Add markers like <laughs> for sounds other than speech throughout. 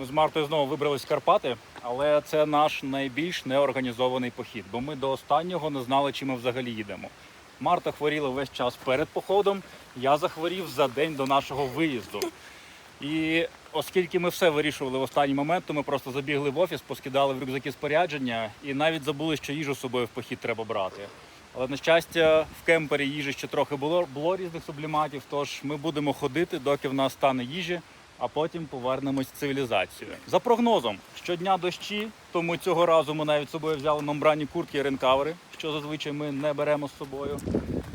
Ми з Мартою знову вибрались в Карпати, але це наш найбільш неорганізований похід, бо ми до останнього не знали, чи ми взагалі їдемо. Марта хворіла весь час перед походом, я захворів за день до нашого виїзду. І оскільки ми все вирішували в останній момент, то ми просто забігли в офіс, поскидали в рюкзаки спорядження і навіть забули, що їжу з собою в похід треба брати. Але на щастя, в кемпері їжі ще трохи було, було різних субліматів, тож ми будемо ходити, доки в нас стане їжі, а потім повернемось в цивілізацію. За прогнозом, щодня дощі, тому цього разу ми навіть з собою взяли мембранні куртки і ренкавери, що зазвичай ми не беремо з собою.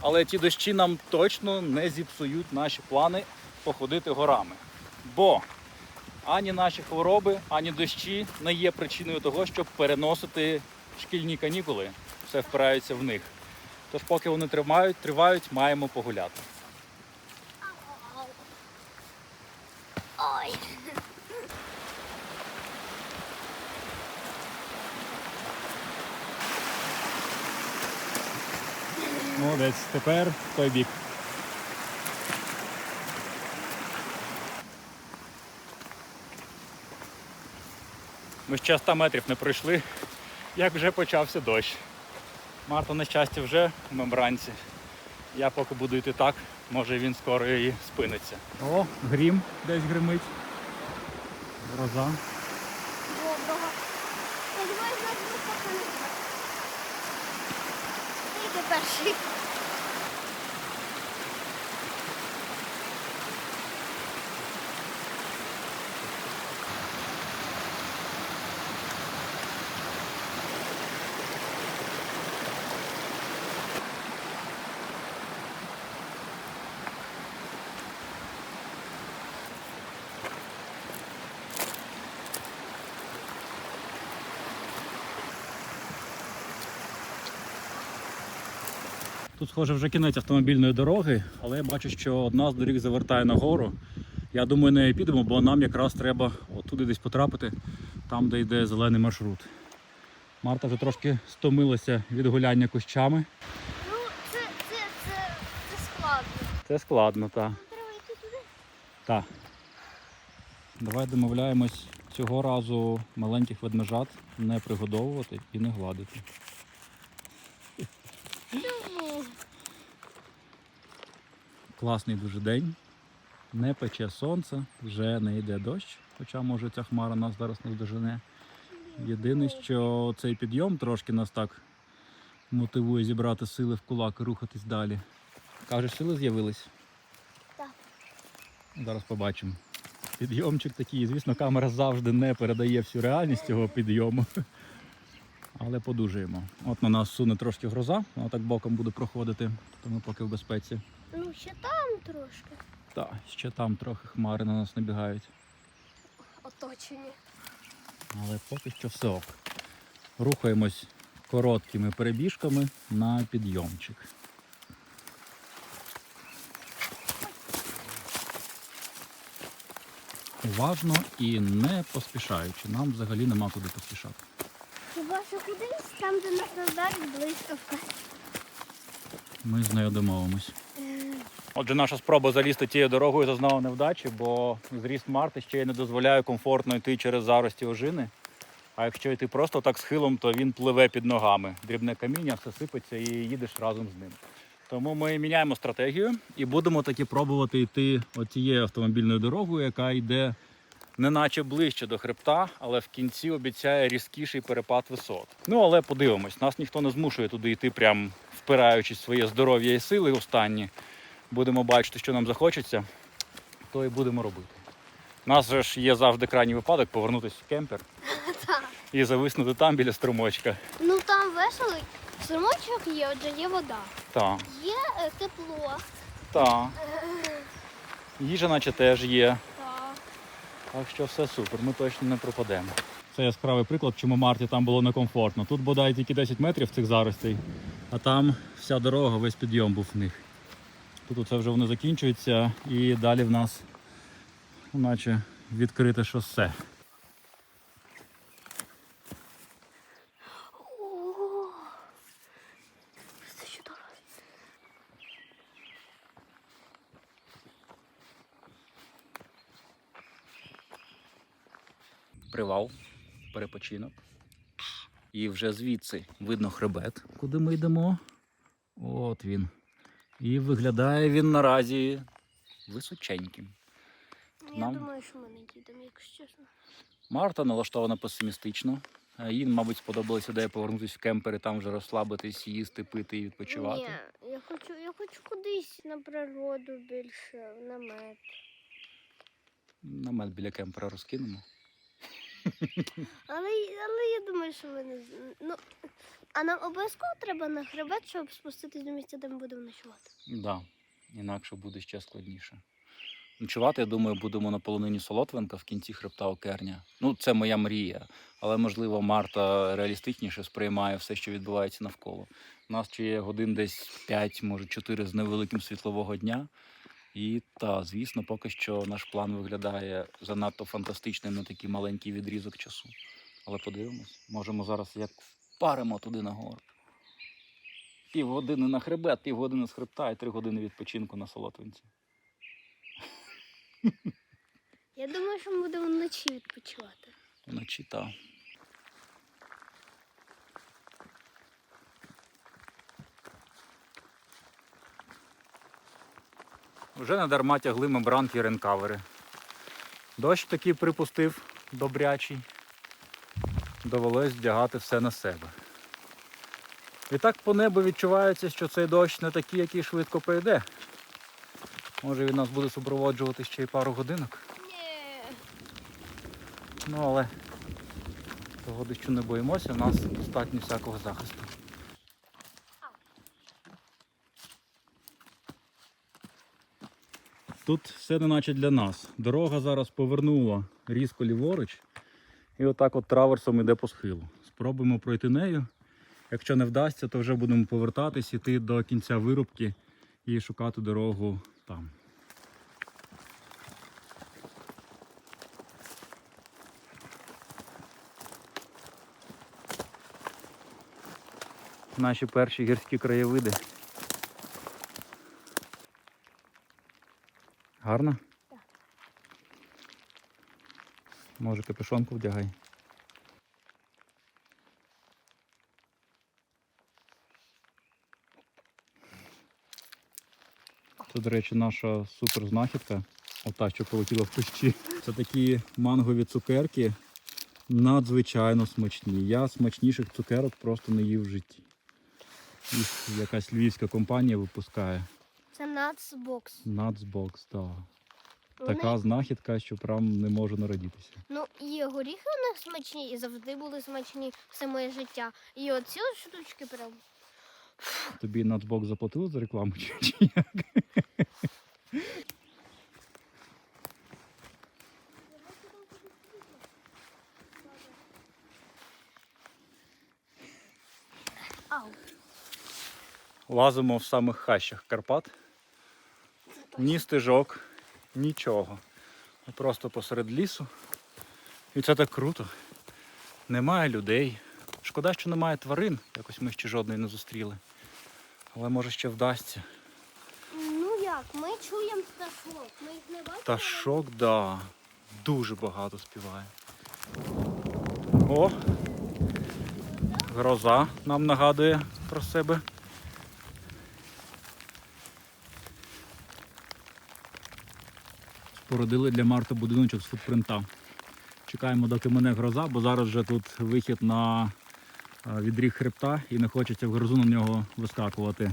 Але ті дощі нам точно не зіпсують наші плани походити горами. Бо ані наші хвороби, ані дощі не є причиною того, щоб переносити шкільні канікули. Все впирається в них. Тож, поки вони тримають, тривають, маємо погуляти. Молодець, тепер в той бік. Ми ще 100 метрів не пройшли, як вже почався дощ. Марта, на щастя, вже в мембранці. Я поки буду йти так, може він скоро і спиниться. О, грім десь гримить. Гроза. Доброго. Я думаю, що нас високо не буде. Тільки Тут, схоже, вже кінець автомобільної дороги, але я бачу, що одна з доріг завертає нагору. Я думаю, не підемо, бо нам якраз треба отуди десь потрапити, там, де йде зелений маршрут. Марта вже трошки стомилася від гуляння кущами. Ну, це, це, це, це складно. Це складно, так. Треба йти туди. Так. Давай домовляємось цього разу маленьких ведмежат не пригодовувати і не гладити. Чому? Класний дуже день. Не пече сонце, вже не йде дощ, хоча може ця хмара нас зараз не здожене. Єдине, що цей підйом трошки нас так мотивує зібрати сили в кулак і рухатись далі. Кажеш, сили з'явились? Так. Зараз побачимо. Підйомчик такий, звісно, камера завжди не передає всю реальність цього підйому. Але подужуємо. От на нас суне трошки гроза, вона так боком буде проходити, тому поки в безпеці. Ну, ще там трошки. Так, ще там трохи хмари на нас набігають. Оточені. Але поки що все ок. Рухаємось короткими перебіжками на підйомчик. Уважно і не поспішаючи. Нам взагалі нема куди поспішати. Хіба що кудись, там, де нас назад блискавка. Ми з нею домовимось. Отже, наша спроба залізти тією дорогою зазнала невдачі, бо зріст Марти ще й не дозволяє комфортно йти через зарості ожини. А якщо йти просто так схилом, то він пливе під ногами. Дрібне каміння, все сипеться і їдеш разом з ним. Тому ми міняємо стратегію і будемо таки пробувати йти оцією автомобільною дорогою, яка йде неначе ближче до хребта, але в кінці обіцяє різкіший перепад висот. Ну але подивимось, нас ніхто не змушує туди йти, прям впираючись в своє здоров'я і сили останні. Будемо бачити, що нам захочеться, то і будемо робити. У нас же ж є завжди крайній випадок повернутися в кемпер <laughs> і зависнути там біля струмочка. Ну там веселий. Струмочок є, отже є вода. Так, Є е, тепло. так. <laughs> Їжа наче теж є. Так. Так що все супер, ми точно не пропадемо. Це яскравий приклад, чому Марті там було некомфортно. Тут бодай тільки 10 метрів цих заростей, а там вся дорога, весь підйом був в них. Тут це вже вони закінчуються і далі в нас наче відкрите шосе. Привал, перепочинок. І вже звідси видно хребет, куди ми йдемо. От він. І виглядає він наразі височеньким. Я Нам- думаю, що ми не їдемо, якщо чесно. Марта налаштована песимістично. Їй, мабуть, сподобалася ідея повернутися в кемпер і там вже розслабитись, їсти, пити і відпочивати. Ні, я хочу, я хочу кудись на природу більше, в намет. Намет біля кемпера розкинемо. Але, але я думаю, що ми не ну, а нам обов'язково треба на хребет, щоб спуститись до місця, де ми будемо ночувати. Да, інакше буде ще складніше. Ночувати, я думаю, будемо на полонині Солотвинка в кінці хребта Окерня. Ну, це моя мрія. Але, можливо, Марта реалістичніше сприймає все, що відбувається навколо. У нас ще є годин десь 5, може 4 з невеликим світлового дня. І та, звісно, поки що наш план виглядає занадто фантастичним на такий маленький відрізок часу. Але подивимось, можемо зараз як впаримо туди нагору. Півгодини на хребет, півгодини з хребта і три години відпочинку на Солотвинці. Я думаю, що ми будемо вночі відпочивати. Вночі та. Вже не дарма тягли ми бранки і ренкавери. Дощ такий припустив добрячий. Довелось вдягати все на себе. І так по небу відчувається, що цей дощ не такий, який швидко пройде. Може він нас буде супроводжувати ще й пару годинок. Ну але того дощу не боїмося, у нас достатньо всякого захисту. Тут все неначе для нас. Дорога зараз повернула різко ліворуч. І отак от траверсом іде по схилу. Спробуємо пройти нею. Якщо не вдасться, то вже будемо повертатись, іти до кінця вирубки і шукати дорогу там. Наші перші гірські краєвиди. Гарно? Так. Може капюшонку вдягай. Це, до речі, наша супер знахідка. Ота, що полетіла в кущі. Це такі мангові цукерки. Надзвичайно смачні. Я смачніших цукерок просто не їв в житті. Їх якась львівська компанія випускає. Нацбокс. Нацбокс, так. Вони- Така знахідка, що прям не можу народитися. Ну, і горіхи у них смачні, і завжди були смачні все моє життя. І оці штучки прям. Тобі нацбокс заплатили за рекламу чи, чи як? Ау. Лазимо в самих хащах Карпат. Ні стежок, нічого. Ми Просто посеред лісу. І це так круто. Немає людей. Шкода, що немає тварин. Якось ми ще жодної не зустріли. Але може ще вдасться. Ну як, ми чуємо пташок. Ми їх не бачимо. Пташок, да. Дуже багато співає. О! Гроза нам нагадує про себе. Спорудили для Марти будиночок з футпринта. Чекаємо, доки мене гроза, бо зараз вже тут вихід на е, відріг хребта і не хочеться в грозу на нього вискакувати.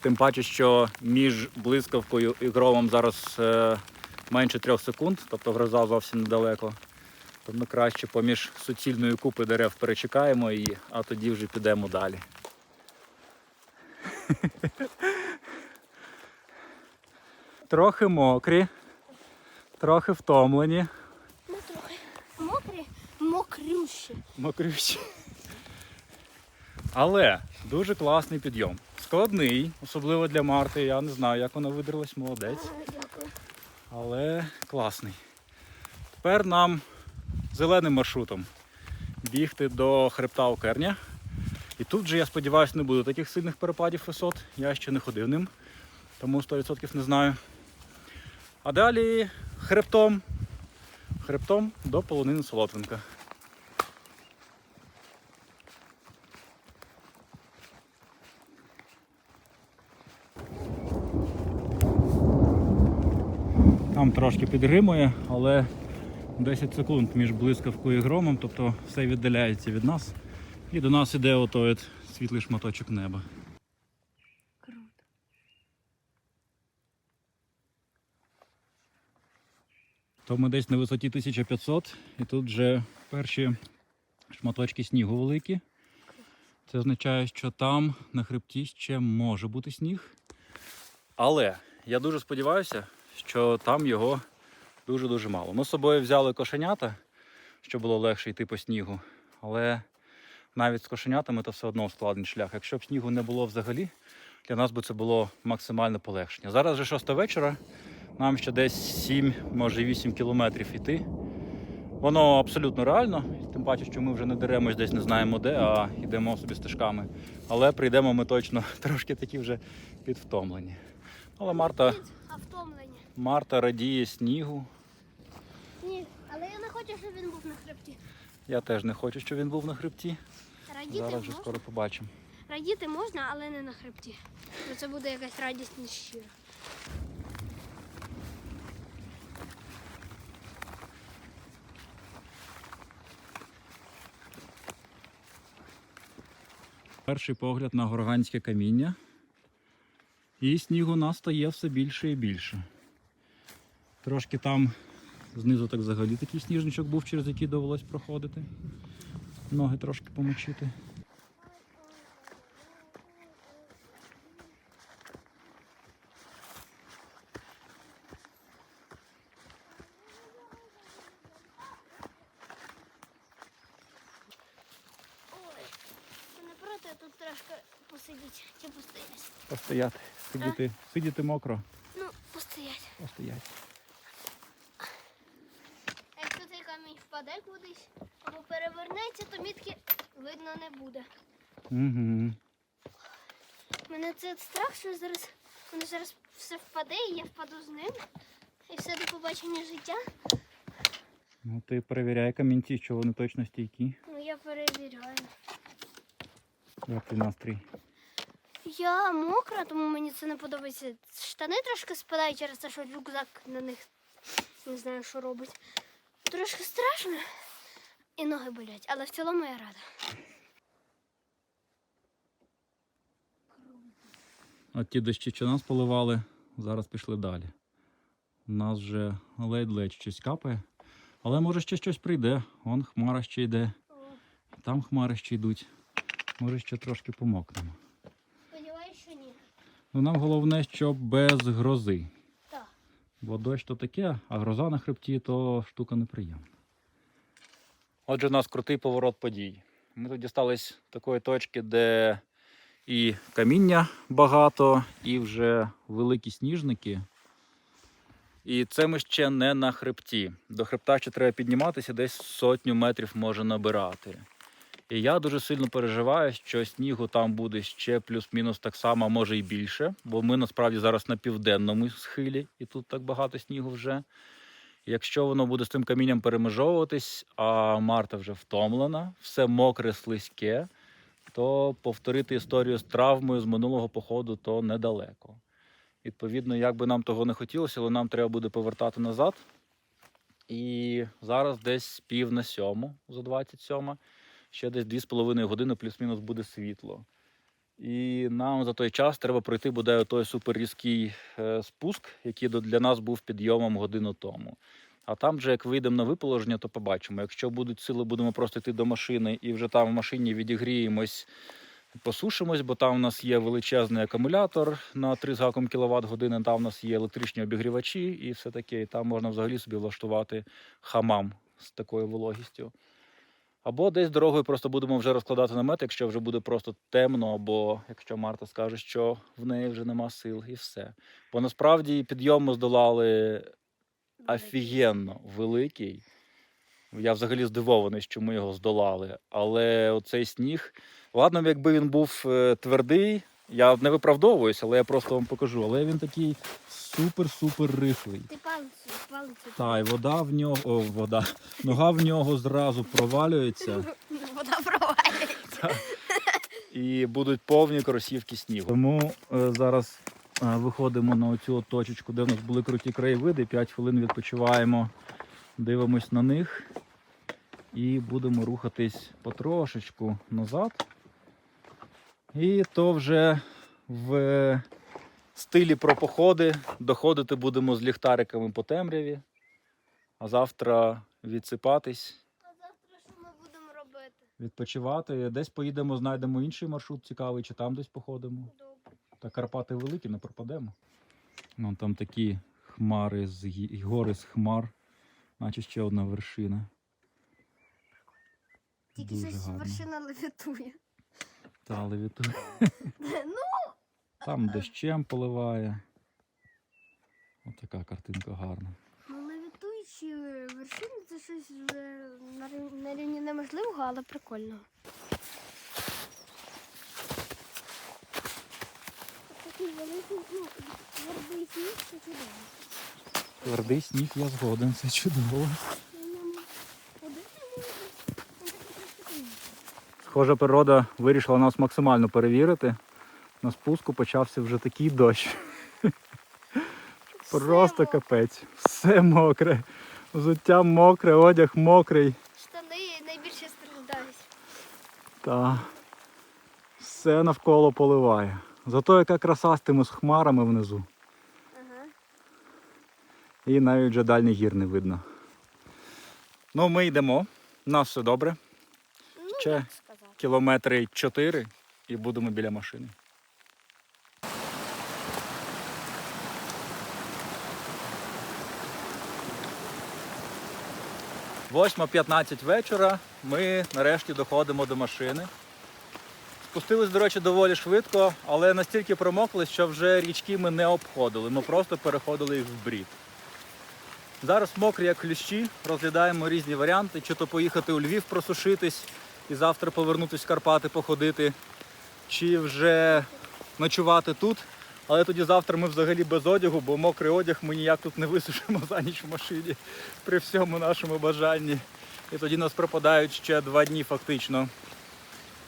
Тим паче, що між блискавкою і громом зараз е, менше трьох секунд, тобто гроза зовсім недалеко. То ми краще поміж суцільної купи дерев перечекаємо її, а тоді вже підемо далі. <laughs> Трохи мокрі, трохи втомлені, Ми трохи мокрі, мокрющі. мокрющі. Але дуже класний підйом. Складний, особливо для Марти. Я не знаю, як вона видерлась, молодець. Дякую. але класний. Тепер нам зеленим маршрутом бігти до хребта Окерня. І тут же, я сподіваюся, не буде таких сильних перепадів висот. Я ще не ходив ним, тому 100% не знаю. А далі хребтом хребтом до полонини Солотвинка. Там трошки підгримує, але 10 секунд між блискавкою і громом, тобто все віддаляється від нас. І до нас іде отой світлий шматочок неба. Круто. То ми десь на висоті 1500, і тут вже перші шматочки снігу великі. Це означає, що там на хребті ще може бути сніг. Але я дуже сподіваюся, що там його дуже-дуже мало. Ми з собою взяли кошенята, щоб було легше йти по снігу. Але навіть з кошенятами то все одно складний шлях. Якщо б снігу не було взагалі, для нас би це було максимальне полегшення. Зараз вже 6 вечора, нам ще десь 7, може 8 кілометрів йти. Воно абсолютно реально, тим паче, що ми вже не деремось десь не знаємо де, а йдемо собі стежками. Але прийдемо ми точно <laughs> трошки такі вже підвтомлені. Але Марта. Марта радіє снігу. Ні, але я не хочу, щоб він був на хребті. Я теж не хочу, щоб він був на хребті. Радіти Зараз вже можна, скоро побачимо. радіти можна, але не на хребті. Бо це буде якась радість не Перший погляд на горганське каміння. І сніг у нас стає все більше і більше. Трошки там знизу так взагалі такий сніжничок був, через який довелось проходити. Ноги трошки помочити. Ой, ти не трошки посидіти чи постояти? Постояти, сидіти, сидіти мокро, Ну, постояти. постояти. Якщо цей камінь впаде кудись або перевернеться, то мітки видно не буде. Угу. Мене це страх, що зараз воно зараз все впаде, і я впаду з ним. І все до побачення життя. Ну ти перевіряй камінці, що вони точно стійкі. Ну я перевіряю. Як твій настрій? Я мокра, тому мені це не подобається. Штани трошки спадають через те, що рюкзак на них не знаю, що робить. Трошки страшно і ноги болять, але в цілому я рада. От ті дощі, що нас поливали, зараз пішли далі. У нас вже ледь-ледь щось капає. Але може ще щось прийде. Вон хмара ще йде, там хмари ще йдуть. Може ще трошки помокнемо. Сподіваюсь, що ні. Ну нам головне, щоб без грози. Так. Бо дощ то таке, а гроза на хребті то штука неприємна. Отже, у нас крутий поворот подій. Ми тут дістались такої точки, де і каміння багато, і вже великі сніжники. І це ми ще не на хребті. До хребта ще треба підніматися, десь сотню метрів може набирати. І я дуже сильно переживаю, що снігу там буде ще плюс-мінус так само, може і більше, бо ми насправді зараз на південному схилі, і тут так багато снігу вже. Якщо воно буде з тим камінням перемежовуватись, а Марта вже втомлена, все мокре, слизьке, то повторити історію з травмою з минулого походу то недалеко. Відповідно, як би нам того не хотілося, але нам треба буде повертати назад. І зараз десь пів на сьому, за 27, ще десь 2,5 години плюс-мінус буде світло. І нам за той час треба пройти буде той суперрізкий е, спуск, який для нас був підйомом годину тому. А там вже як вийдемо на виположення, то побачимо. Якщо будуть сили, будемо просто йти до машини і вже там в машині відігріємось, посушимось, бо там у нас є величезний акумулятор на 3 з гаком кВт години, там у нас є електричні обігрівачі і все таке. І там можна взагалі собі влаштувати хамам з такою вологістю. Або десь дорогою просто будемо вже розкладати намет, якщо вже буде просто темно, або якщо Марта скаже, що в неї вже нема сил, і все. Бо насправді підйом ми здолали офігенно великий. Я взагалі здивований, що ми його здолали. Але оцей сніг, ладно, якби він був е, твердий, Я не виправдовуюсь, але я просто вам покажу. Але він такий супер-супер рихлий. Ти палицю, палицю. Та, і вода в нього, о, вода. Нога в нього зразу провалюється Вода провалюється. <laughs> і будуть повні кросівки снігу. Тому е, зараз е, виходимо на оцю точечку, де в нас були круті краєвиди. 5 хвилин відпочиваємо, дивимось на них і будемо рухатись потрошечку назад. І то вже в стилі про походи доходити будемо з ліхтариками по темряві, а завтра відсипатись. А завтра що ми будемо робити? відпочивати. Десь поїдемо, знайдемо інший маршрут цікавий, чи там десь походимо. Добре. Та Карпати великі, не пропадемо. Ну, там такі хмари з гори з хмар, наче ще одна вершина. Тільки щось вершина левітує. Та левіту. <laughs> Ну, Там дощем поливає. Отака картинка гарна. ну левітуючі вершини це щось вже на рівні, неможливого, але прикольного. Такий великий, твердий сніг, це чудово. Твердий сніг, я згоден, це чудово. Схоже, природа вирішила нас максимально перевірити. На спуску почався вже такий дощ. Просто капець. Все мокре. Взуття мокре, одяг мокрий. Штани найбільше страждають. Та все навколо поливає. Зато яка краса з тими з хмарами внизу. Ага. І навіть вже дальній гір не видно. Ну, ми йдемо. У нас все добре. Ну, Ще. Кілометри 4 і будемо біля машини. Восьма 15 вечора. Ми нарешті доходимо до машини. Спустились, до речі, доволі швидко, але настільки промокли, що вже річки ми не обходили. Ми просто переходили їх в брід. Зараз мокрі, як кліщі, розглядаємо різні варіанти, чи то поїхати у Львів просушитись і завтра повернутися в Карпати походити, чи вже ночувати тут. Але тоді завтра ми взагалі без одягу, бо мокрий одяг ми ніяк тут не висушимо <laughs> за ніч в машині при всьому нашому бажанні. І тоді нас пропадають ще два дні фактично.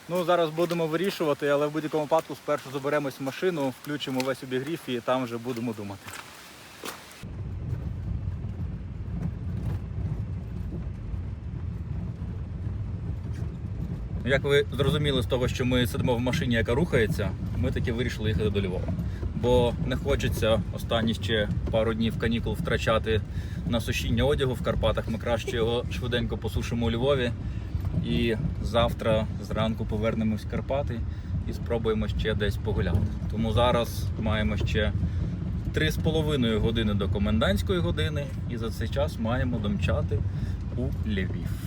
Ну, зараз будемо вирішувати, але в будь-якому випадку спершу заберемось в машину, включимо весь обігрів і там вже будемо думати. Як ви зрозуміли з того, що ми сидимо в машині, яка рухається, ми таки вирішили їхати до Львова. Бо не хочеться останні ще пару днів канікул втрачати на сушіння одягу в Карпатах. Ми краще його швиденько посушимо у Львові. І завтра зранку повернемось в Карпати і спробуємо ще десь погуляти. Тому зараз маємо ще 3,5 години до комендантської години, і за цей час маємо домчати у Львів.